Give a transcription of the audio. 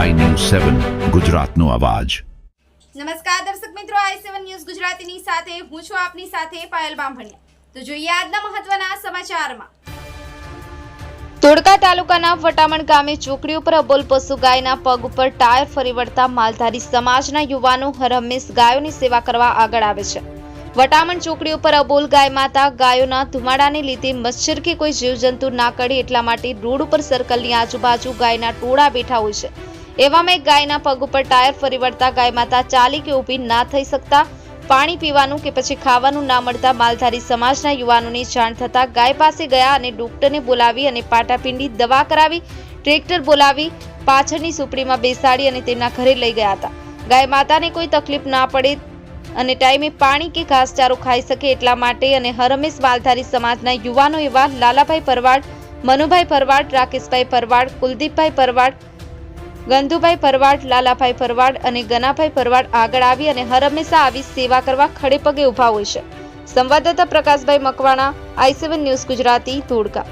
સેવન ગુજરાતનો અવાજ. નમસ્કાર દર્શક મિત્રો આઈ સેવન ન્યૂઝ ગુજરાતીની સાથે હું છું આપની સાથે પાયલ બામભણિયા. તો જોઈએ આજના મહત્વના સમાચારમાં. ધોળકા તાલુકાના વટામણ ગામે ચોકડી ઉપર અબોલ પશુ ગાયના પગ ઉપર ટાયર ફરી વળતા માલધારી સમાજના યુવાનો હરહંમેશ ગાયોની સેવા કરવા આગળ આવે છે. વટામણ ચોકડી ઉપર અબોલ ગાય માતા ગાયોના ધુમાડાને લીધે મચ્છર કે કોઈ જીવજંતુ ના કરે એટલા માટે રોડ ઉપર સર્કલની આજુબાજુ ગાયના ટોળા બેઠા હોય છે. એવામાં એક ગાયના પગ ઉપર ટાયર ફરી વળતા ગાય માતા ચાલી કે ઊભી ના થઈ શકતા, પાણી પીવાનું કે પછી ખાવાનું ના મળતા માલધારી સમાજના યુવાનોની જાણ થતા ગાય પાસે ગયા અને ડોક્ટરને બોલાવી અને પાટાપિંડી દવા કરાવી, ટ્રેક્ટર બોલાવી, પાછળની સુપડીમાં બેસાડી અને તેમના ઘરે લઈ ગયા હતા. ગાય માતાને કોઈ તકલીફ ના પડે અને ટાઈમે પાણી કે ઘાસચારો ખાઈ શકે એટલા માટે અને હરમેશ માલધારી સમાજના યુવાનો એવા લાલાભાઈ પરવાડ, મનુભાઈ પરવાડ, રાકેશભાઈ પરવાડ, કુલદીપભાઈ પરવાડ ગંધુભાઈ પરવાડ, લાલાભાઈ પરવાડ અને ગનાભાઈ પરવાડ આગળ આવી અને હર હંમેશા આવી સેવા કરવા ખડે પગે ઊભા હોય છે. સંવાદદાતા પ્રકાશભાઈ મકવાણા, આઈ ન્યૂઝ ગુજરાતી, ધોળકા.